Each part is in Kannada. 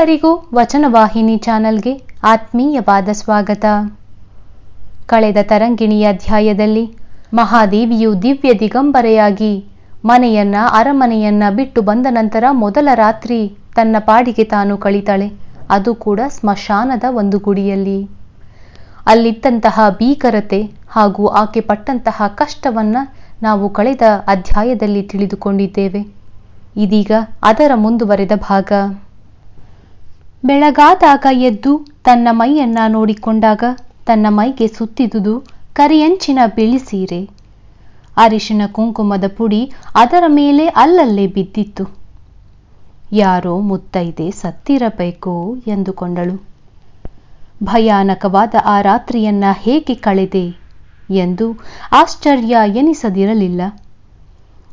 ಎಲ್ಲರಿಗೂ ವಚನವಾಹಿನಿ ಚಾನೆಲ್ಗೆ ಆತ್ಮೀಯವಾದ ಸ್ವಾಗತ. ಕಳೆದ ತರಂಗಿಣಿ ಅಧ್ಯಾಯದಲ್ಲಿ ಮಹಾದೇವಿಯು ದಿವ್ಯ ದಿಗಂಬರೆಯಾಗಿ ಮನೆಯನ್ನ ಅರಮನೆಯನ್ನ ಬಿಟ್ಟು ಬಂದ ನಂತರ ಮೊದಲ ರಾತ್ರಿ ತನ್ನ ಪಾಡಿಗೆ ತಾನು ಕಳಿತಾಳೆ. ಅದು ಕೂಡ ಸ್ಮಶಾನದ ಒಂದು ಗುಡಿಯಲ್ಲಿ. ಅಲ್ಲಿದ್ದಂತಹ ಭೀಕರತೆ ಹಾಗೂ ಆಕೆ ಪಟ್ಟಂತಹ ಕಷ್ಟವನ್ನ ನಾವು ಕಳೆದ ಅಧ್ಯಾಯದಲ್ಲಿ ತಿಳಿದುಕೊಂಡಿದ್ದೇವೆ. ಇದೀಗ ಅದರ ಮುಂದುವರೆದ ಭಾಗ. ಬೆಳಗಾದಾಗ ಎದ್ದು ತನ್ನ ಮೈಯನ್ನ ನೋಡಿಕೊಂಡಾಗ ತನ್ನ ಮೈಗೆ ಸುತ್ತಿದುದು ಕರಿಯಂಚಿನ ಬಿಳಿ ಸೀರೆ. ಅರಿಶಿನ ಕುಂಕುಮದ ಪುಡಿ ಅದರ ಮೇಲೆ ಅಲ್ಲಲ್ಲೇ ಬಿದ್ದಿತ್ತು. ಯಾರೋ ಮುತ್ತೈದೆ ಸತ್ತಿರಬೇಕು ಎಂದುಕೊಂಡಳು. ಭಯಾನಕವಾದ ಆ ರಾತ್ರಿಯನ್ನ ಹೇಗೆ ಕಳೆದೆ ಎಂದು ಆಶ್ಚರ್ಯ ಎನಿಸದಿರಲಿಲ್ಲ.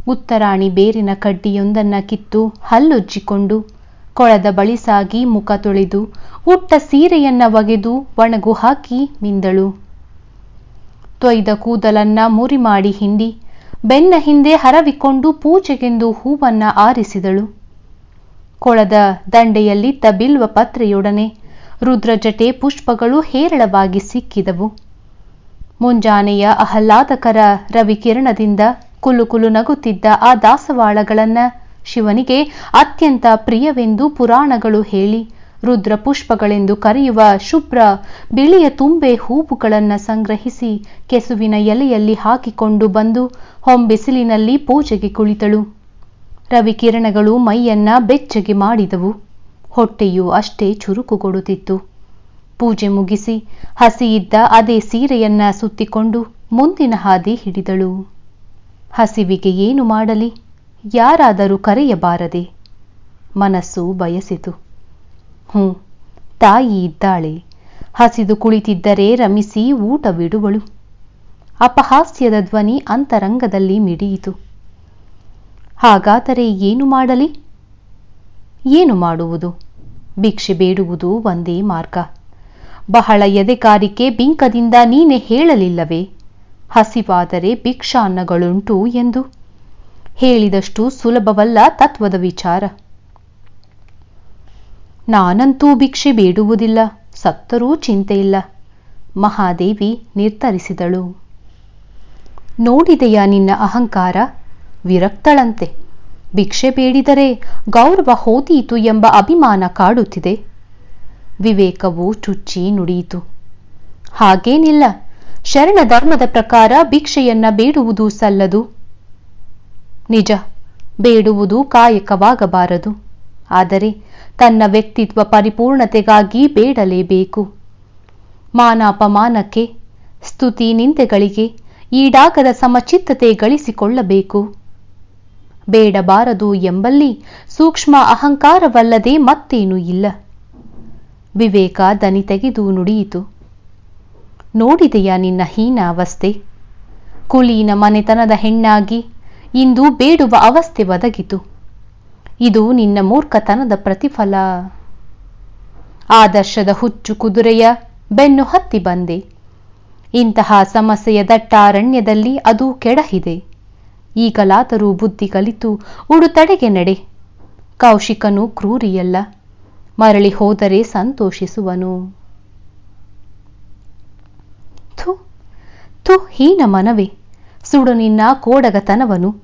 ಉತ್ತರಾಣಿ ಬೇರಿನ ಕಡ್ಡಿಯೊಂದನ್ನ ಕಿತ್ತು ಹಲ್ಲುಜ್ಜಿಕೊಂಡು ಕೊಳದ ಬಳಿ ಸಾಗಿ ಮುಖ ತೊಳೆದು, ಉಟ್ಟ ಸೀರೆಯನ್ನ ಒಗೆದು ಒಣಗು ಹಾಕಿ ಮಿಂದಳು ತೊಯ್ದ ಕೂದಲನ್ನ ಮುರಿ ಮಾಡಿ ಹಿಂಡಿ, ಬೆನ್ನ ಹಿಂದೆ ಹರವಿಕೊಂಡು ಪೂಜೆಗೆಂದು ಹೂವನ್ನ ಆರಿಸಿದಳು. ಕೊಳದ ದಂಡೆಯಲ್ಲಿದ್ದ ಬಿಲ್ವ ಪತ್ರೆಯೊಡನೆ ರುದ್ರಜಟೆ ಪುಷ್ಪಗಳು ಹೇರಳವಾಗಿ ಸಿಕ್ಕಿದವು. ಮುಂಜಾನೆಯ ಆಹ್ಲಾದಕರ ರವಿಕಿರಣದಿಂದ ಕುಲುಕುಲು ಕುಲು ನಗುತ್ತಿದ್ದ ಆ ದಾಸವಾಳಗಳನ್ನ ಶಿವನಿಗೆ ಅತ್ಯಂತ ಪ್ರಿಯವೆಂದು ಪುರಾಣಗಳು ಹೇಳಿ. ರುದ್ರ ಪುಷ್ಪಗಳೆಂದು ಕರೆಯುವ ಶುಭ್ರ ಬಿಳಿಯ ತುಂಬೆ ಹೂವುಗಳನ್ನ ಸಂಗ್ರಹಿಸಿ ಕೆಸುವಿನ ಎಲೆಯಲ್ಲಿ ಹಾಕಿಕೊಂಡು ಬಂದು ಹೊಂಬಿಸಿಲಿನಲ್ಲಿ ಪೂಜೆಗೆ ಕುಳಿತಳು. ರವಿಕಿರಣಗಳು ಮೈಯನ್ನ ಬೆಚ್ಚಗೆ ಮಾಡಿದವು. ಹೊಟ್ಟೆಯು ಅಷ್ಟೇ ಚುರುಕುಗೊಡುತ್ತಿತ್ತು. ಪೂಜೆ ಮುಗಿಸಿ ಹಸಿಯಿದ್ದ ಅದೇ ಸೀರೆಯನ್ನ ಸುತ್ತಿಕೊಂಡು ಮುಂದಿನ ಹಾದಿ ಹಿಡಿದಳು. ಹಸಿವಿಗೆ ಏನು ಮಾಡಲಿ? ಯಾರಾದರೂ ಕರೆಯಬಾರದೆ? ಮನಸ್ಸು ಬಯಸಿತು. ಹ್ಞೂ, ತಾಯಿ ಇದ್ದಾಳೆ. ಹಸಿದು ಕುಳಿತಿದ್ದರೆ ರಮಿಸಿ ಊಟ ಬಿಡುವಳು. ಅಪಹಾಸ್ಯದ ಧ್ವನಿ ಅಂತರಂಗದಲ್ಲಿ ಮಿಡಿಯಿತು. ಹಾಗಾದರೆ ಏನು ಮಾಡಲಿ? ಏನು ಮಾಡುವುದು? ಭಿಕ್ಷೆ ಬೇಡುವುದು ಒಂದೇ ಮಾರ್ಗ. ಬಹಳ ಎದೆಕಾರಿಕೆ ಬಿಂಕದಿಂದ ನೀನೆ ಹೇಳಲಿಲ್ಲವೇ? ಹಸಿವಾದರೆ ಭಿಕ್ಷಾನ್ನಗಳುಂಟು ಎಂದು ಹೇಳಿದಷ್ಟು ಸುಲಭವಲ್ಲ ತತ್ವದ ವಿಚಾರ. ನಾನಂತೂ ಭಿಕ್ಷೆ ಬೇಡುವುದಿಲ್ಲ, ಸತ್ತರೂ ಚಿಂತೆಯಿಲ್ಲ, ಮಹಾದೇವಿ ನಿರ್ಧರಿಸಿದಳು. ನೋಡಿದೆಯಾ ನಿನ್ನ ಅಹಂಕಾರ? ವಿರಕ್ತಳಂತೆ. ಭಿಕ್ಷೆ ಬೇಡಿದರೆ ಗೌರವ ಹೋದೀತು ಎಂಬ ಅಭಿಮಾನ ಕಾಡುತ್ತಿದೆ. ವಿವೇಕವು ಚುಚ್ಚಿ ನುಡಿಯಿತು. ಹಾಗೇನಿಲ್ಲ ಶರಣ ಧರ್ಮದ ಪ್ರಕಾರ ಭಿಕ್ಷೆಯನ್ನ ಬೇಡುವುದು ಸಲ್ಲದು. ನಿಜ, ಬೇಡುವುದು ಕಾಯಕವಾಗಬಾರದು. ಆದರೆ ತನ್ನ ವ್ಯಕ್ತಿತ್ವ ಪರಿಪೂರ್ಣತೆಗಾಗಿ ಬೇಡಲೇಬೇಕು. ಮಾನಾಪಮಾನಕ್ಕೆ, ಸ್ತುತಿ ನಿಂದೆಗಳಿಗೆ, ಈಡಾಗದ ಸಮಚಿತ್ತತೆ ಗಳಿಸಿಕೊಳ್ಳಬೇಕು. ಬೇಡಬಾರದು ಎಂಬಲ್ಲಿ ಸೂಕ್ಷ್ಮ ಅಹಂಕಾರವಲ್ಲದೆ ಮತ್ತೇನೂ ಇಲ್ಲ. ವಿವೇಕ ದನಿ ತೆಗೆದು ನುಡಿಯಿತು. ನೋಡಿದೆಯಾ ನಿನ್ನ ಹೀನ ಅವಸ್ಥೆ ಕುಲೀನ ಮನೆತನದ ಹೆಣ್ಣಾಗಿ ಇಂದು ಬೇಡುವ ಅವಸ್ಥೆ ಒದಗಿತು. ಇದು ನಿನ್ನ ಮೂರ್ಖತನದ ಪ್ರತಿಫಲ. ಆದರ್ಶದ ಹುಚ್ಚು ಕುದುರೆಯ ಬೆನ್ನು ಹತ್ತಿ ಬಂದೆ. ಇಂತಹ ಸಮಸ್ಯೆಯ ದಟ್ಟಾರಣ್ಯದಲ್ಲಿ ಅದು ಕೆಡಹಿದೆ. ಈಗಲಾದರೂ ಬುದ್ಧಿ ಕಲಿತು ಉಡುತಡೆಗೆ ನಡೆ. ಕೌಶಿಕನು ಕ್ರೂರಿಯಲ್ಲ. ಮರಳಿ ಹೋದರೆ ಸಂತೋಷಿಸುವನು. ಥು ಥು, ಹೀನ ಮನವೇ. ಸುಡು ನಿನ್ನ ಕೋಡಗತನವನು.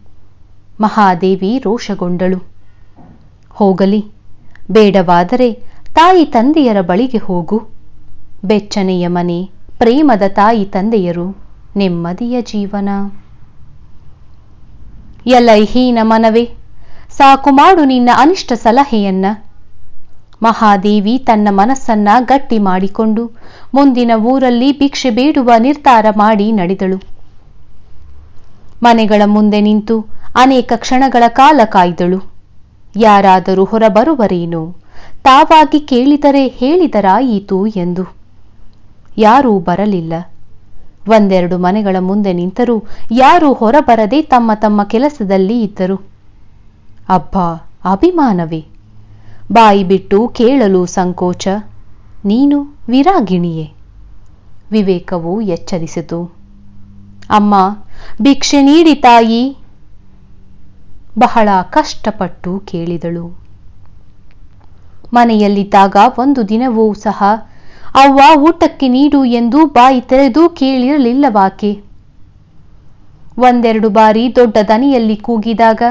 ಮಹಾದೇವಿ ರೋಷಗೊಂಡಳು. ಹೋಗಲಿ, ಬೇಡವಾದರೆ ತಾಯಿ ತಂದೆಯರ ಬಳಿಗೆ ಹೋಗು. ಬೆಚ್ಚನೆಯ ಮನೆ, ಪ್ರೇಮದ ತಾಯಿ ತಂದೆಯರು, ನೆಮ್ಮದಿಯ ಜೀವನ. ಎಲೈ ಹೀನ ಮನವೇ, ಸಾಕು ಮಾಡು ನಿನ್ನ ಅನಿಷ್ಟ ಸಲಹೆಯನ್ನ. ಮಹಾದೇವಿ ತನ್ನ ಮನಸ್ಸನ್ನ ಗಟ್ಟಿ ಮಾಡಿಕೊಂಡು ಮುಂದಿನ ಊರಲ್ಲಿ ಭಿಕ್ಷೆ ಬೇಡುವ ನಿರ್ಧಾರ ಮಾಡಿ ನಡೆದಳು. ಮನೆಗಳ ಮುಂದೆ ನಿಂತು ಅನೇಕ ಕ್ಷಣಗಳ ಕಾಲ ಕಾಯ್ದಳು. ಯಾರಾದರೂ ಹೊರಬರುವರೇನೋ? ತಾವಾಗಿ ಕೇಳಿದರೆ ಹೇಳಿದರಾಯಿತು ಎಂದು. ಯಾರೂ ಬರಲಿಲ್ಲ. ಒಂದೆರಡು ಮನೆಗಳ ಮುಂದೆ ನಿಂತರೂ ಯಾರೂ ಹೊರಬರದೆ ತಮ್ಮ ತಮ್ಮ ಕೆಲಸದಲ್ಲಿ ಇದ್ದರು. ಅಬ್ಬಾ, ಅಭಿಮಾನವೇ. ಬಾಯಿ ಬಿಟ್ಟು ಕೇಳಲು ಸಂಕೋಚ. ನೀನು ವಿರಾಗಿಣಿಯೇ. ವಿವೇಕವು ಎಚ್ಚರಿಸಿತು. ಅಮ್ಮ ಭಿಕ್ಷೆ ನೀಡಿ ತಾಯಿ. ಬಹಳ ಕಷ್ಟಪಟ್ಟು ಕೇಳಿದಳು. ಮನೆಯಲ್ಲಿದ್ದಾಗ ಒಂದು ದಿನವೂ ಸಹ, ಅವ್ವ ಊಟಕ್ಕೆ ನೀಡು ಎಂದು ಬಾಯಿ ತೆರೆದು ಕೇಳಿರಲಿಲ್ಲವಾಕೆ. ಒಂದೆರಡು ಬಾರಿ ದೊಡ್ಡ ದನಿಯಲ್ಲಿ ಕೂಗಿದಾಗ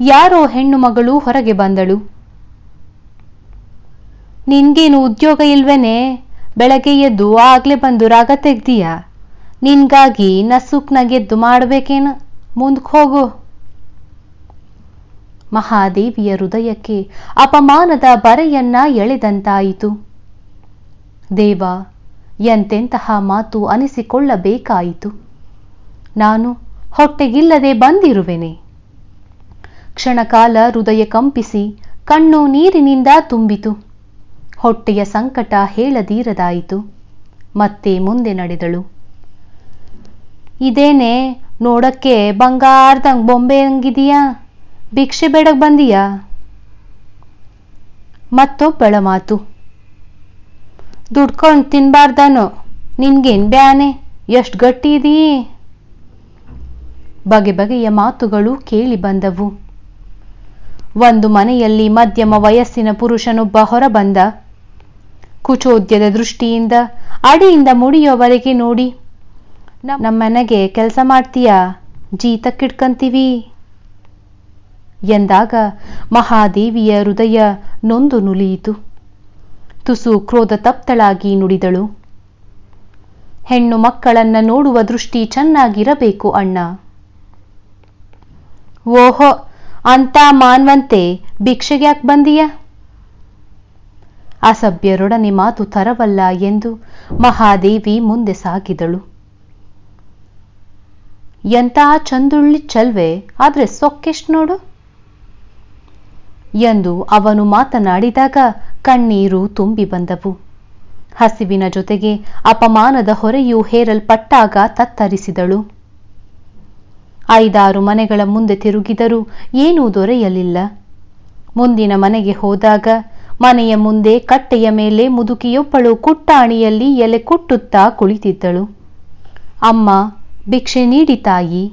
ಯಾರೋ ಹೆಣ್ಣು ಮಗಳು ಹೊರಗೆ ಬಂದಳು. ನಿನ್ಗೇನು ಉದ್ಯೋಗ ಇಲ್ವೇನೆ? ಬೆಳಗ್ಗೆ ಎದ್ದು ಆಗ್ಲೇ ಬಂದು ರಾಗ ತೆಗ್ದೀಯ? ನಿನ್ಗಾಗಿ ನಸುಕ್ನಾಗೆದ್ದು ಮಾಡ್ಬೇಕೇನು? ಮುಂದಕ್ಕೆ ಹೋಗು. ಮಹಾದೇವಿಯ ಹೃದಯಕ್ಕೆ ಅಪಮಾನದ ಬರೆಯನ್ನ ಎಳೆದಂತಾಯಿತು. ದೇವ, ಎಂತೆಂತಹ ಮಾತು ಅನಿಸಿಕೊಳ್ಳಬೇಕಾಯಿತು? ನಾನು ಹೊಟ್ಟೆಗಿಲ್ಲದೆ ಬಂದಿರುವೆನೆ. ಕ್ಷಣಕಾಲ ಹೃದಯ ಕಂಪಿಸಿ ಕಣ್ಣು ನೀರಿನಿಂದ ತುಂಬಿತು. ಹೊಟ್ಟೆಯ ಸಂಕಟ ಹೇಳದೀರದಾಯಿತು. ಮತ್ತೆ ಮುಂದೆ ನಡೆದಳು. ಇದೇನೆ ನೋಡಕ್ಕೆ ಬಂಗಾರದಂಗೆ ಬೊಂಬೆ ಹಂಗಿದೀಯಾ ಭಿಕ್ಷೆ ಬೇಡಕ್ಕೆ ಬಂದೀಯಾ? ಮತ್ತೊಬ್ಬಳ ಮಾತು. ದುಡ್ಕೊಂಡು ತಿನ್ಬಾರ್ದಾನೋ? ನಿನ್ಗೇನು ಬ್ಯಾನೆ? ಎಷ್ಟು ಗಟ್ಟಿ ಇದೀ? ಬಗೆ ಬಗೆಯ ಮಾತುಗಳು ಕೇಳಿ ಬಂದವು. ಒಂದು ಮನೆಯಲ್ಲಿ ಮಧ್ಯಮ ವಯಸ್ಸಿನ ಪುರುಷನೊಬ್ಬ ಹೊರಬಂದ. ಕುಚೋದ್ಯದ ದೃಷ್ಟಿಯಿಂದ, ಅಡಿಯಿಂದ ಮುಡಿಯೋವರೆಗೆ ನೋಡಿ ನಮ್ಮ ಮನೆಗೆ ಕೆಲಸ ಮಾಡ್ತೀಯಾ? ಜೀತಕ್ಕಿಡ್ಕಂತೀವಿ ಎಂದಾಗ ಮಹಾದೇವಿಯ ಹೃದಯ ನೊಂದು ನುಲಿಯಿತು ತುಸು ಕ್ರೋಧ ತಪ್ತಳಾಗಿ ನುಡಿದಳು. ಹೆಣ್ಣು ಮಕ್ಕಳನ್ನ ನೋಡುವ ದೃಷ್ಟಿ ಚೆನ್ನಾಗಿರಬೇಕು ಅಣ್ಣ. ಓಹೋ, ಅಂತ ಮಾನ್ವಂತೆ ಭಿಕ್ಷೆಗೆ ಯಾಕೆ ಬಂದೀಯ? ಅಸಭ್ಯರೊಡನೆ ಮಾತು ತರವಲ್ಲ ಎಂದು ಮಹಾದೇವಿ ಮುಂದೆ ಸಾಗಿದಳು. ಎಂತ ಚಂದುಳ್ಳಿ ಚಲ್ವೆ, ಆದ್ರೆ ಸೊಕ್ಕೆಷ್ಟು ನೋಡು. ಎಂದು ಅವನು ಮಾತನಾಡಿದಾಗ ಕಣ್ಣೀರು ತುಂಬಿ ಬಂದವು. ಹಸಿವಿನ ಜೊತೆಗೆ ಅಪಮಾನದ ಹೊರೆಯು ಹೇರಲ್ಪಟ್ಟಾಗ ತತ್ತರಿಸಿದಳು. ಐದಾರು ಮನೆಗಳ ಮುಂದೆ ತಿರುಗಿದರೂ ಏನೂ ದೊರೆಯಲಿಲ್ಲ. ಮುಂದಿನ ಮನೆಗೆ ಹೋದಾಗ ಮನೆಯ ಮುಂದೆ ಕಟ್ಟೆಯ ಮೇಲೆ ಮುದುಕಿಯೊಬ್ಬಳು ಕುಟ್ಟಾಣಿಯಲ್ಲಿ ಎಲೆ ಕುಟ್ಟುತ್ತಾ ಕುಳಿತಿದ್ದಳು. ಅಮ್ಮ ಭಿಕ್ಷೆ ನೀಡಿ ತಾಯಿ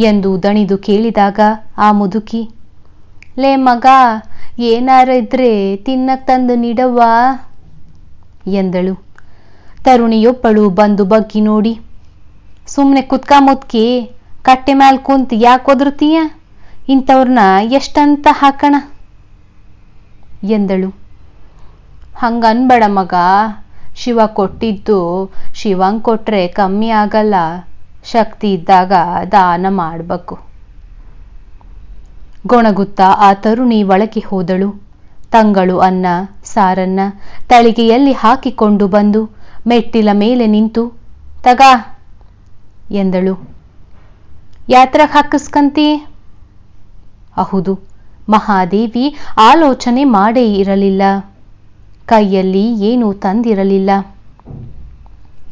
ಎಂದು ದಣಿದು ಕೇಳಿದಾಗ ಆ ಮುದುಕಿ, ಲೇ ಮಗ, ಏನಾರ ಇದ್ರೆ ತಿನ್ನಕ್ ತಂದು ನೀಡವ್ವಾ? ಎಂದಳು. ತರುಣಿಯೊಬ್ಬಳು ಬಂದು ಬಗ್ಗಿ ನೋಡಿ ಸುಮ್ಮನೆ ಕುತ್ಕ ಮುತ್ಕಿ, ಕಟ್ಟೆ ಮ್ಯಾಲ್ ಕುಂತ್ ಯಾಕೆ ಒದರ್ತೀಯ ಇಂಥವ್ರನ್ನ ಎಷ್ಟಂತ ಹಾಕಣ? ಎಂದಳು. ಹಂಗನ್ಬೇಡ ಮಗ ಶಿವ ಕೊಟ್ಟಿದ್ದು ಶಿವಂಗ್ ಕೊಟ್ರೆ ಕಮ್ಮಿ ಆಗಲ್ಲ. ಶಕ್ತಿ ಇದ್ದಾಗ ದಾನ ಮಾಡಬೇಕು. ಗೊಣಗುತ್ತ ಆ ತರುಣಿ ಒಳಗೆ ಹೋದಳು. ತಂಗಳು ಅನ್ನ, ಸಾರನ್ನ ತಳಿಗೆಯಲ್ಲಿ ಹಾಕಿಕೊಂಡು ಬಂದು ಮೆಟ್ಟಿಲ ಮೇಲೆ ನಿಂತು, ತಗ ಎಂದಳು. ಯಾತ್ರಕ್ ಹಾಕಿಸ್ಕಂತಿ? ಅಹುದು ಮಹಾದೇವಿ ಆಲೋಚನೆ ಮಾಡೇ ಇರಲಿಲ್ಲ. ಕೈಯಲ್ಲಿ ಏನೂ ತಂದಿರಲಿಲ್ಲ.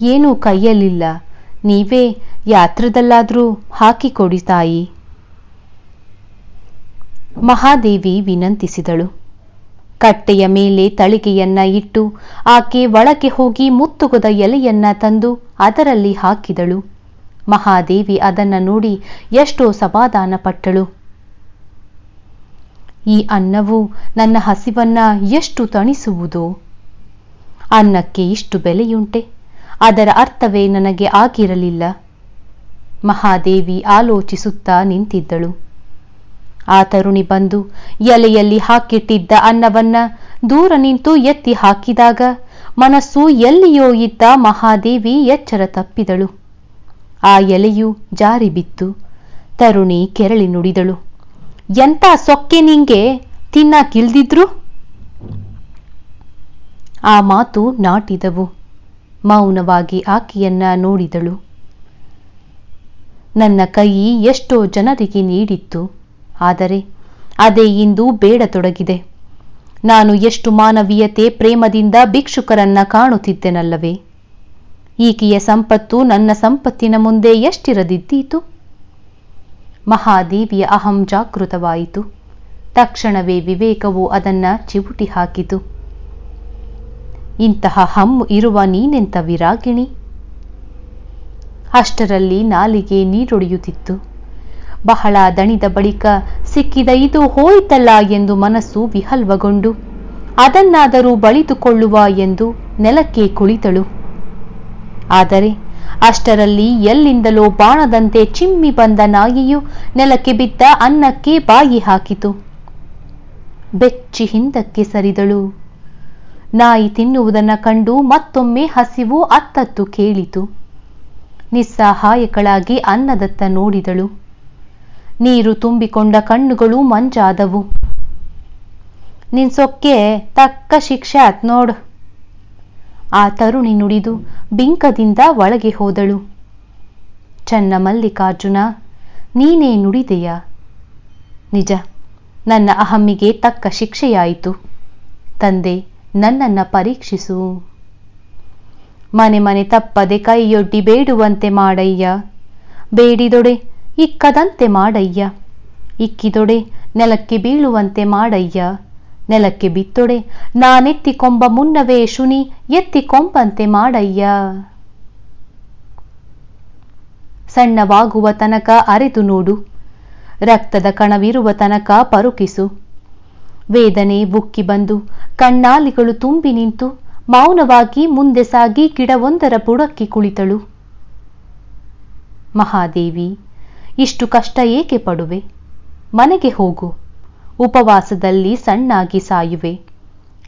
ಏನೂ ಕೈಯಲ್ಲಿಲ್ಲ. ನೀವೇ ಯಾತ್ರದಲ್ಲಾದ್ರೂ ಹಾಕಿಕೊಡಿ ತಾಯಿ. ಮಹಾದೇವಿ ವಿನಂತಿಸಿದಳು. ಕಟ್ಟೆಯ ಮೇಲೆ ತಳಿಗೆಯನ್ನ ಇಟ್ಟು ಆಕೆ ಒಳಗೆ ಹೋಗಿ ಮುತ್ತುಗದ ಎಲೆಯನ್ನ ತಂದು ಅದರಲ್ಲಿ ಹಾಕಿದಳು. ಮಹಾದೇವಿ ಅದನ್ನ ನೋಡಿ ಎಷ್ಟೋ ಸಮಾಧಾನ ಪಟ್ಟಳು ಈ ಅನ್ನವು ನನ್ನ ಹಸಿವನ್ನ ಎಷ್ಟು ತಣಿಸುವುದು? ಅನ್ನಕ್ಕೆ ಇಷ್ಟು ಬೆಲೆಯುಂಟೆ? ಅದರ ಅರ್ಥವೇ ನನಗೆ ಆಗಿರಲಿಲ್ಲ. ಮಹಾದೇವಿ ಆಲೋಚಿಸುತ್ತಾ ನಿಂತಿದ್ದಳು. ಆ ತರುಣಿ ಬಂದು ಎಲೆಯಲ್ಲಿ ಹಾಕಿಟ್ಟಿದ್ದ ಅನ್ನವನ್ನ ದೂರ ನಿಂತು ಎತ್ತಿ ಹಾಕಿದಾಗ ಮನಸ್ಸು ಎಲ್ಲಿಯೋ ಇದ್ದ ಮಹಾದೇವಿ ಎಚ್ಚರ ತಪ್ಪಿದಳು. ಆ ಎಲೆಯು ಜಾರಿ ಬಿತ್ತು ತರುಣಿ ಕೆರಳಿ ನುಡಿದಳು. ಎಂತ ಸೊಕ್ಕೆ ನಿಂಗೆ? ತಿನ್ನಕ್ಕಿಲ್ದಿದ್ರು ಆ ಮಾತು ನಾಟಿದವು. ಮೌನವಾಗಿ ಆಕೆಯನ್ನ ನೋಡಿದಳು. ನನ್ನ ಕೈ ಎಷ್ಟೋ ಜನರಿಗೆ ನೀಡಿತ್ತು. ಆದರೆ ಅದೇ ಇಂದು ಬೇಡತೊಡಗಿದೆ. ನಾನು ಎಷ್ಟು ಮಾನವೀಯತೆ, ಪ್ರೇಮದಿಂದ ಭಿಕ್ಷುಕರನ್ನ ಕಾಣುತ್ತಿದ್ದೆನಲ್ಲವೇ? ಈಕೆಯ ಸಂಪತ್ತು ನನ್ನ ಸಂಪತ್ತಿನ ಮುಂದೆ ಎಷ್ಟಿರದಿದ್ದೀತು? ಮಹಾದೇವಿಯ ಅಹಂ ಜಾಗೃತವಾಯಿತು. ತಕ್ಷಣವೇ ವಿವೇಕವು ಅದನ್ನ ಚಿವುಟಿ ಹಾಕಿತು. ಇಂತಹ ಹಮ್ಮು ಇರುವ ನೀನೆಂತ ವಿರಾಗಿಣಿ? ಅಷ್ಟರಲ್ಲಿ ನಾಲಿಗೆ ನೀರೊಡೆಯುತ್ತಿತ್ತು. ಬಹಳ ದಣಿದ ಬಳಿಕ ಸಿಕ್ಕಿದ ಇದು ಹೋಯಿತಲ್ಲ ಎಂದು ಮನಸ್ಸು ವಿಹಲ್ವಗೊಂಡು, ಅದನ್ನಾದರೂ ಬಳಿದುಕೊಳ್ಳುವ ಎಂದು ನೆಲಕ್ಕೆ ಕುಳಿತಳು. ಆದರೆ ಅಷ್ಟರಲ್ಲಿ ಎಲ್ಲಿಂದಲೋ ಬಾಣದಂತೆ ಚಿಮ್ಮಿ ಬಂದ ನಾಯಿಯು ನೆಲಕ್ಕೆ ಬಿದ್ದ ಅನ್ನಕ್ಕೆ ಬಾಯಿ ಹಾಕಿತು. ಬೆಚ್ಚಿ ಹಿಂದಕ್ಕೆ ಸರಿದಳು. ನಾಯಿ ತಿನ್ನುವುದನ್ನ ಕಂಡು ಮತ್ತೊಮ್ಮೆ ಹಸಿವು ಅತ್ತತ್ತು ಕೇಳಿತು. ನಿಸ್ಸಹಾಯಕಳಾಗಿ ಅನ್ನದತ್ತ ನೋಡಿದಳು. ನೀರು ತುಂಬಿಕೊಂಡ ಕಣ್ಣುಗಳು ಮಂಜಾದವು. ನಿನ್ ಸೊಕ್ಕೆ ತಕ್ಕ ಶಿಕ್ಷೆ ನೋಡು. ಆ ತರುಣಿ ನುಡಿದು ಬಿಂಕದಿಂದ ಒಳಗೆ ಹೋದಳು. ಚನ್ನ ಮಲ್ಲಿಕಾರ್ಜುನ, ನೀನೇ ನುಡಿದೆಯ? ನಿಜ, ನನ್ನ ಅಹಮ್ಮಿಗೆ ತಕ್ಕ ಶಿಕ್ಷೆಯಾಯಿತು. ತಂದೆ, ನನ್ನನ್ನ ಪರೀಕ್ಷಿಸು. ಮನೆ ಮನೆ ತಪ್ಪದೆ ಕೈಯೊಡ್ಡಿ ಬೇಡುವಂತೆ ಮಾಡಯ್ಯ. ಬೇಡಿದೊಡೆ ಇಕ್ಕದಂತೆ ಮಾಡಯ್ಯ. ಇಕ್ಕಿದೊಡೆ ನೆಲಕ್ಕೆ ಬೀಳುವಂತೆ ಮಾಡಯ್ಯ. ನೆಲಕ್ಕೆ ಬಿತ್ತೊಡೆ. ನಾನೆತ್ತಿಕೊಂಬ ಮುನ್ನವೇ ಶುನಿ ಎತ್ತಿಕೊಂಬಂತೆ ಮಾಡಯ್ಯ. ಸಣ್ಣವಾಗುವ ತನಕ ಅರೆದು ನೋಡು. ರಕ್ತದ ಕಣವಿರುವ ತನಕ ಪರುಕಿಸು. ವೇದನೆ ಬುಕ್ಕಿ ಬಂದು, ಕಣ್ಣಾಲಿಗಳು ತುಂಬಿ ನಿಂತು, ಮೌನವಾಗಿ ಮುಂದೆ ಸಾಗಿ ಗಿಡವೊಂದರ ಬುಡಕ್ಕೆ ಕುಳಿತಳು. ಮಹಾದೇವಿ, ಇಷ್ಟು ಕಷ್ಟ ಏಕೆ ಪಡುವೆ? ಮನೆಗೆ ಹೋಗು. ಉಪವಾಸದಲ್ಲಿ ಸಣ್ಣಾಗಿ ಸಾಯುವೆ.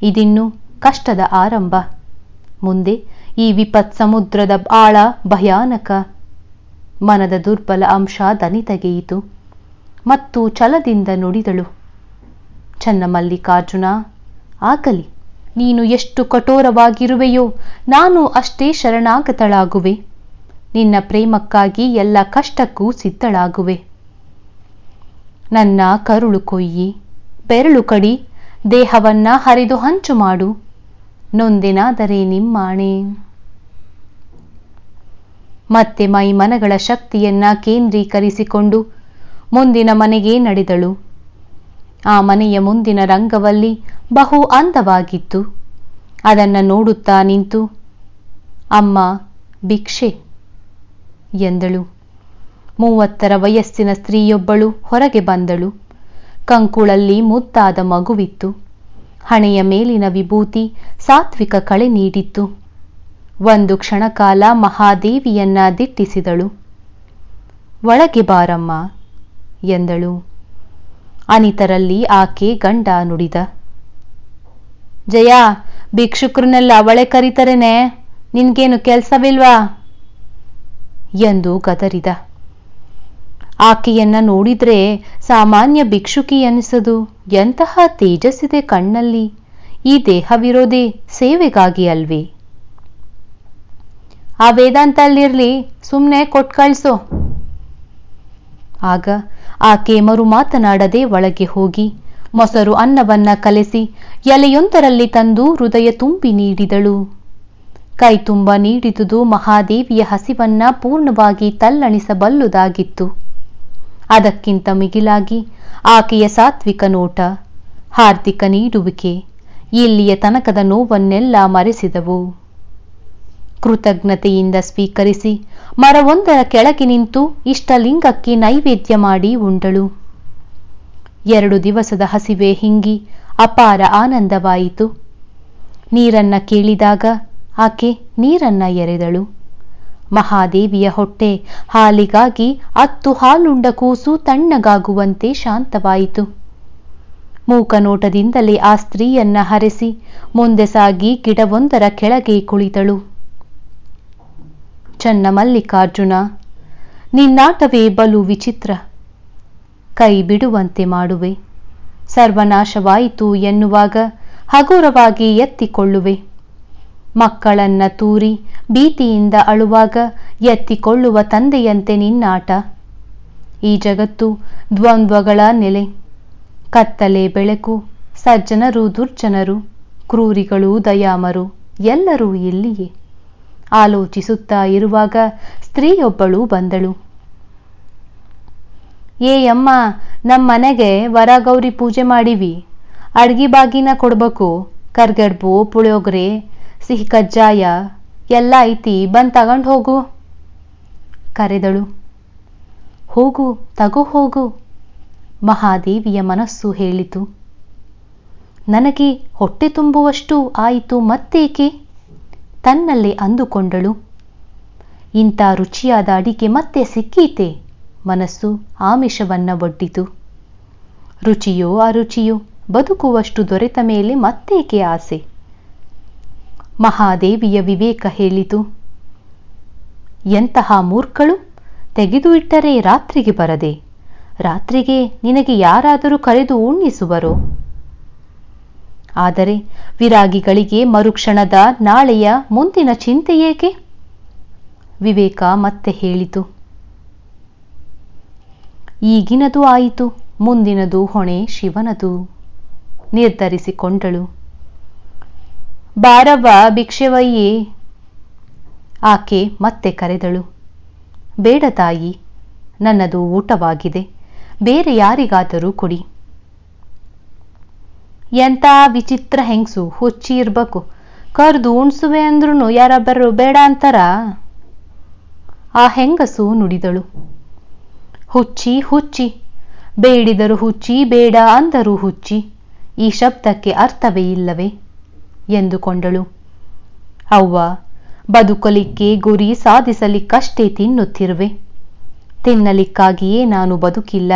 ಇದಿನ್ನು ಕಷ್ಟದ ಆರಂಭ. ಮುಂದೆ ಈ ವಿಪತ್ ಸಮುದ್ರದ ಆಳ ಭಯಾನಕ. ಮನದ ದುರ್ಬಲ ಅಂಶ ದನಿ ತೆಗೆಯಿತು ಮತ್ತು ಛಲದಿಂದ ನುಡಿದಳು. ಚನ್ನಮಲ್ಲಿಕಾರ್ಜುನ ಆಗಲಿ. ನೀನು ಎಷ್ಟು ಕಠೋರವಾಗಿರುವೆಯೋ, ನಾನು ಅಷ್ಟೇ ಶರಣಾಗತಳಾಗುವೆ. ನಿನ್ನ ಪ್ರೇಮಕ್ಕಾಗಿ ಎಲ್ಲ ಕಷ್ಟಕ್ಕೂ ಸಿದ್ಧಳಾಗುವೆ. ನನ್ನ ಕರುಳು ಕೊಯ್ಯಿ. ಬೆರಳು ಕಡಿ, ದೇಹವನ್ನ ಹರಿದು ಹಂಚು ಮಾಡು. ನೊಂದೆನಾದರೆ ನಿಮ್ಮಾಣೆ. ಮತ್ತೆ ಮೈ ಮನಗಳ ಶಕ್ತಿಯನ್ನ ಕೇಂದ್ರೀಕರಿಸಿಕೊಂಡು ಮುಂದಿನ ಮನೆಗೆ ನಡೆದಳು. ಆ ಮನೆಯ ಮುಂದಿನ ರಂಗವಲ್ಲಿ ಬಹು ಅಂದವಾಗಿತ್ತು. ಅದನ್ನು ನೋಡುತ್ತಾ ನಿಂತು, ಅಮ್ಮ, ಭಿಕ್ಷೆ, ಎಂದಳು. ಮೂವತ್ತರ ವಯಸ್ಸಿನ ಸ್ತ್ರೀಯೊಬ್ಬಳು ಹೊರಗೆ ಬಂದಳು. ಕಂಕುಳಲ್ಲಿ ಮುದ್ದಾದ ಮಗುವಿತ್ತು. ಹಣೆಯ ಮೇಲಿನ ವಿಭೂತಿ ಸಾತ್ವಿಕ ಕಳೆ ನೀಡಿತ್ತು. ಒಂದು ಕ್ಷಣಕಾಲ ಮಹಾದೇವಿಯನ್ನ ದಿಟ್ಟಿಸಿದಳು. ಒಳಗೆ ಬಾರಮ್ಮ ಎಂದಳು. ಅನಿತರಲ್ಲಿ ಆಕೆ ಗಂಡ ನುಡಿದ. ಜಯ, ಭಿಕ್ಷುಕ್ರನ್ನೆಲ್ಲ ಅವಳೆ ಕರೀತರೇನೆ? ನಿನ್ಗೇನು ಕೆಲಸವಿಲ್ವಾ? ಎಂದು ಗದರಿದ. ಆಕೆಯನ್ನ ನೋಡಿದ್ರೆ ಸಾಮಾನ್ಯ ಭಿಕ್ಷುಕಿ ಎನಿಸದು ಎಂತಹ ತೇಜಸ್ಸಿದೆ ಕಣ್ಣಲ್ಲಿ. ಈ ದೇಹವಿರೋದೇ ಸೇವೆಗಾಗಿ ಅಲ್ವೇ. ಆ ವೇದಾಂತ ಅಲ್ಲಿರ್ಲಿ ಸುಮ್ಮನೆ ಕೊಟ್ ಕಳ್ಸೋ ಆಗ ಆಕೆ ಮರು ಮಾತನಾಡದೆ ಒಳಗೆ ಹೋಗಿ, ಮೊಸರು ಅನ್ನವನ್ನ ಕಲೆಸಿ, ಎಲೆಯೊಂದರಲ್ಲಿ ತಂದು ಹೃದಯ ತುಂಬಿ ನೀಡಿದಳು. ಕೈ ತುಂಬ ನೀಡಿದುದು ಮಹಾದೇವಿಯ ಹಸಿವನ್ನ ಪೂರ್ಣವಾಗಿ ತಲ್ಲಣಿಸಬಲ್ಲುದಾಗಿತ್ತು. ಅದಕ್ಕಿಂತ ಮಿಗಿಲಾಗಿ ಆಕೆಯ ಸಾತ್ವಿಕ ನೋಟ, ಹಾರ್ದಿಕ ನೀಡುವಿಕೆ, ಇಲ್ಲಿಯ ತನಕದ ನೋವನ್ನೆಲ್ಲ ಮರೆಸಿದವು. ಕೃತಜ್ಞತೆಯಿಂದ ಸ್ವೀಕರಿಸಿ ಮರವೊಂದರ ಕೆಳಗೆ ನಿಂತು ಇಷ್ಟಲಿಂಗಕ್ಕೆ ನೈವೇದ್ಯ ಮಾಡಿ ಉಂಡಳು. ಎರಡು ದಿವಸದ ಹಸಿವೆ ಹಿಂಗಿ ಅಪಾರ ಆನಂದವಾಯಿತು. ನೀರನ್ನ ಕೇಳಿದಾಗ ಆಕೆ ನೀರನ್ನ ಎರೆದಳು. ಮಹಾದೇವಿಯ ಹೊಟ್ಟೆ. ಹಾಲಿಗಾಗಿ ಅತ್ತು ಹಾಲುಂಡ ಕೂಸು ತಣ್ಣಗಾಗುವಂತೆ ಶಾಂತವಾಯಿತು. ಮೂಕನೋಟದಿಂದಲೇ ಆ ಸ್ತ್ರೀಯನ್ನ ಹರಿಸಿ ಮುಂದೆ ಸಾಗಿ ಗಿಡವೊಂದರ ಕೆಳಗೆ ಕುಳಿತಳು. ಚನ್ನ ಮಲ್ಲಿಕಾರ್ಜುನ, ನಿನ್ನಾಟವೇ ಬಲು ವಿಚಿತ್ರ. ಕೈ ಬಿಡುವಂತೆ ಮಾಡುವೆ. ಸರ್ವನಾಶವಾಯಿತು ಎನ್ನುವಾಗ ಹಗುರವಾಗಿ ಎತ್ತಿಕೊಳ್ಳುವೆ. ಮಕ್ಕಳನ್ನ ತೂರಿ ಭೀತಿಯಿಂದ ಅಳುವಾಗ ಎತ್ತಿಕೊಳ್ಳುವ ತಂದೆಯಂತೆ ನಿನ್ನಾಟ. ಈ ಜಗತ್ತು ದ್ವಂದ್ವಗಳ ನೆಲೆ. ಕತ್ತಲೆ ಬೆಳಕು, ಸಜ್ಜನರು ದುರ್ಜನರು, ಕ್ರೂರಿಗಳು ದಯಾಮರು, ಎಲ್ಲರೂ ಇಲ್ಲಿಯೇ. ಆಲೋಚಿಸುತ್ತಾ ಇರುವಾಗ ಸ್ತ್ರೀಯೊಬ್ಬಳು ಬಂದಳು. ಏ ಅಮ್ಮ ನಮ್ಮ ಮನೆಗೆ ವರಗೌರಿ ಪೂಜೆ ಮಾಡಿವಿ. ಅಡ್ಗಿ ಬಾಗಿನ ಕೊಡ್ಬೇಕು. ಕರ್ಗಡ್ಬು, ಪುಳಿಯೋಗರೆ ಸಿಹಿ ಕಜ್ಜಾಯ ಎಲ್ಲ ಐತಿ, ಬಂದ್ ತಗೊಂಡು ಹೋಗು ಕರೆದಳು. ಹೋಗು, ತಗೋ ಹೋಗು, ಮಹಾದೇವಿಯ ಮನಸ್ಸು ಹೇಳಿತು. ನನಗೆ ಹೊಟ್ಟೆ ತುಂಬುವಷ್ಟು ಆಯಿತು, ಮತ್ತೇಕೆ? ತನ್ನಲ್ಲೇ ಅಂದುಕೊಂಡಳು. ಇಂಥ ರುಚಿಯಾದ ಅಡಿಗೆ ಮತ್ತೆ ಸಿಕ್ಕೀತೆ? ಮನಸ್ಸು ಆಮಿಷವನ್ನ ಒಡ್ಡಿತು. ರುಚಿಯೋ ಅರುಚಿಯೋ, ಬದುಕುವಷ್ಟು ದೊರೆತ ಮೇಲೆ ಮತ್ತೇಕೆ ಆಸೆ? ಮಹಾದೇವಿಯ ವಿವೇಕ ಹೇಳಿತು. ಎಂತಹ ಮೂರ್ಖಳು ತೆಗೆದು ಇಟ್ಟರೆ ರಾತ್ರಿಗೆ ಬರದೆ, ರಾತ್ರಿಗೆ ನಿನಗೆ ಯಾರಾದರೂ ಕರೆದು ಉಣ್ಣಿಸುವರು? ಆದರೆ ವಿರಾಗಿಗಳಿಗೆ ಮರುಕ್ಷಣದ ನಾಳೆಯ ಮುಂದಿನ ಚಿಂತೆ ಏಕೆ? ವಿವೇಕ ಮತ್ತೆ ಹೇಳಿತು. ಈಗಿನದು ಆಯಿತು, ಮುಂದಿನದು ಹೊಣೆ ಶಿವನದು, ನಿರ್ಧರಿಸಿಕೊಂಡಳು. ಬಾರವ್ವ, ಭಿಕ್ಷೆವಯ್ಯೇ. ಆಕೆ ಮತ್ತೆ ಕರೆದಳು, ಬೇಡ ತಾಯಿ, ನನ್ನದು ಊಟವಾಗಿದೆ, ಬೇರೆ ಯಾರಿಗಾದರೂ ಕೊಡಿ. ಎಂಥ ವಿಚಿತ್ರ ಹೆಂಗಸು ಹುಚ್ಚಿ ಇರ್ಬೇಕು ಕರ್ದು ಉಣ್ಸುವೆ ಅಂದ್ರೂ ಯಾರಬ್ಬರು ಬೇಡ ಅಂತಾರ? ಆ ಹೆಂಗಸು ನುಡಿದಳು, ಹುಚ್ಚಿ ಹುಚ್ಚಿ, ಬೇಡಿದರು ಹುಚ್ಚಿ, ಬೇಡ ಅಂದರು ಹುಚ್ಚಿ, ಈ ಶಬ್ದಕ್ಕೆ ಅರ್ಥವೇ ಇಲ್ಲವೇ? ಎಂದುಕೊಂಡಳು. ಅವ್ವ, ಬದುಕಲಿಕ್ಕೆ ಗುರಿ ಸಾಧಿಸಲಿಕ್ಕಷ್ಟೇ ತಿನ್ನುತ್ತಿರುವೆ. ತಿನ್ನಲಿಕ್ಕಾಗಿಯೇ ನಾನು ಬದುಕಿಲ್ಲ.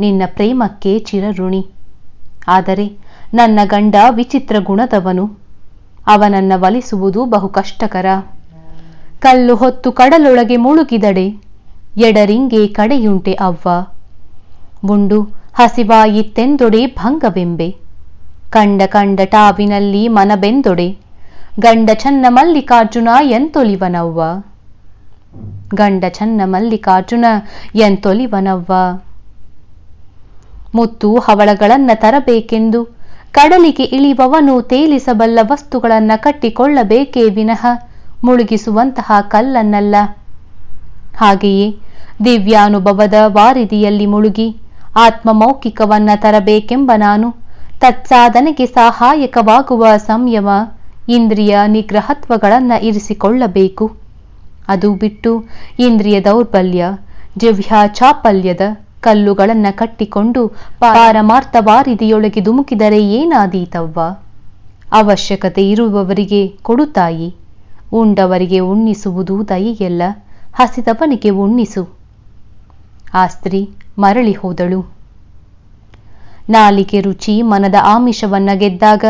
ನಿನ್ನ ಪ್ರೇಮಕ್ಕೆ ಚಿರಋಣಿ. ಆದರೆ ನನ್ನ ಗಂಡ ವಿಚಿತ್ರ ಗುಣದವನು. ಅವನನ್ನ ಒಲಿಸುವುದು ಬಹು ಕಷ್ಟಕರ. ಕಲ್ಲು ಹೊತ್ತು ಕಡಲೊಳಗೆ ಮುಳುಗಿದಡೆ. ಎಡರಿಂಗೆ ಕಡೆಯುಂಟೆ ಅವ್ವ. ಮುಂಡು ಹಸಿವಾಯಿತ್ತೆಂದೊಡೆ ಭಂಗವೆಂಬೆ. ಕಂಡ ಕಂಡ ಟಾವಿನಲ್ಲಿ ಮನಬೆಂದೊಡೆ, ಗಂಡ ಚನ್ನ ಮಲ್ಲಿಕಾರ್ಜುನ ಎಂತೊಲಿವನವ್ವ? ಗಂಡ ಚನ್ನ ಮಲ್ಲಿಕಾರ್ಜುನ ಎಂತೊಲಿವನವ್ವ? ಮುತ್ತು ಹವಳಗಳನ್ನ ತರಬೇಕೆಂದು ಕಡಲಿಗೆ ಇಳಿಯುವವನು ತೇಲಿಸಬಲ್ಲ ವಸ್ತುಗಳನ್ನ ಕಟ್ಟಿಕೊಳ್ಳಬೇಕೇ ವಿನಃ ಮುಳುಗಿಸುವಂತಹ ಕಲ್ಲನ್ನಲ್ಲ. ಹಾಗೆಯೇ ದಿವ್ಯಾನುಭವದ ವಾರಿದಿಯಲ್ಲಿ ಮುಳುಗಿ ಆತ್ಮಮೌಖಿಕವನ್ನ ತರಬೇಕೆಂಬ ನಾನು ತತ್ಸಾಧನೆಗೆ ಸಹಾಯಕವಾಗುವ ಸಂಯಮ, ಇಂದ್ರಿಯ ನಿಗ್ರಹತ್ವಗಳನ್ನು ಇರಿಸಿಕೊಳ್ಳಬೇಕು. ಅದು ಬಿಟ್ಟು ಇಂದ್ರಿಯ ದೌರ್ಬಲ್ಯ, ಜವ್ಯಾಚಾಪಲ್ಯದ ಕಲ್ಲುಗಳನ್ನ ಕಟ್ಟಿಕೊಂಡು ಪಾರಮಾರ್ಥ ವಾರಿದೆಯೊಳಗೆ ಧುಮುಕಿದರೆ ಏನಾದೀತವ್ವ? ಅವಶ್ಯಕತೆ ಇರುವವರಿಗೆ ಕೊಡುತ್ತಾಯಿ ಉಂಡವರಿಗೆ ಉಣ್ಣಿಸುವುದು ದಯೆಯಲ್ಲ, ಹಸಿದವನಿಗೆ ಉಣ್ಣಿಸು. ಆ ಸ್ತ್ರೀ ಮರಳಿ ಹೋದಳು. ನಾಲಿಗೆ ರುಚಿ ಮನದ ಆಮಿಷವನ್ನ ಗೆದ್ದಾಗ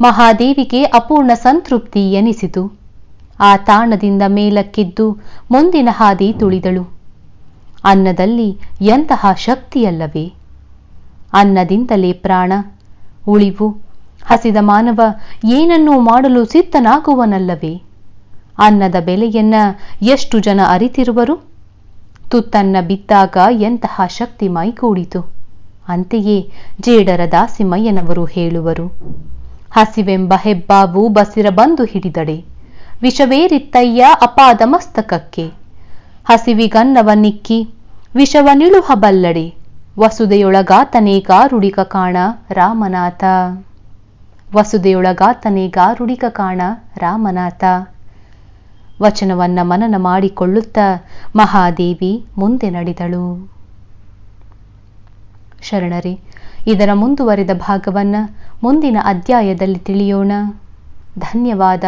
ಮಹಾದೇವಿಗೆ ಅಪೂರ್ಣ ಸಂತೃಪ್ತಿ ಎನಿಸಿತು. ಆ ತಾಣದಿಂದ ಮೇಲಕ್ಕಿದ್ದು ಮುಂದಿನ ಹಾದಿ ತುಳಿದಳು. ಅನ್ನದಲ್ಲಿ ಎಂತಹ ಶಕ್ತಿಯಲ್ಲವೇ? ಅನ್ನದಿಂದಲೇ ಪ್ರಾಣ. ಉಳಿವು. ಹಸಿದ ಮಾನವ ಏನನ್ನೂ ಮಾಡಲು ಸಿದ್ಧನಾಗುವನಲ್ಲವೇ? ಅನ್ನದ ಬೆಲೆಯನ್ನ ಎಷ್ಟು ಜನ ಅರಿತಿರುವರು? ತುತ್ತನ್ನ ಬಿದ್ದಾಗ ಎಂತಹ ಶಕ್ತಿ ಮೈಗೂಡಿತು ಅಂತೆಯೇ ಜೇಡರ ದಾಸಿಮಯ್ಯನವರು ಹೇಳುವರು, ಹಸಿವೆಂಬ ಹೆಬ್ಬಾವು ಬಸಿರ ಬಂದು ಹಿಡಿದಡೆ, ವಿಷವೇರಿತ್ತಯ್ಯ ಅಪಾದ ಮಸ್ತಕಕ್ಕೆ. ಹಸಿವಿಗನ್ನವನ್ನಿಕ್ಕಿ ವಿಷವನಿಳುಹಬಲ್ಲಡೆ ವಸುದೆಯೊಳಗಾತನೇ ಗಾರುಡಿಕ ಕಾಣ ರಾಮನಾಥ. ವಸುದೆಯೊಳಗಾತನೇ ಗಾರುಡಿಕ ಕಾಣ ರಾಮನಾಥ. ವಚನವನ್ನ ಮನನ ಮಾಡಿಕೊಳ್ಳುತ್ತಾ ಮಹಾದೇವಿ ಮುಂದೆ ನಡೆದಳು. ಶರಣರೇ ಇದರ ಮುಂದುವರೆದ ಭಾಗವನ್ನ ಮುಂದಿನ ಅಧ್ಯಾಯದಲ್ಲಿ ತಿಳಿಯೋಣ. ಧನ್ಯವಾದ.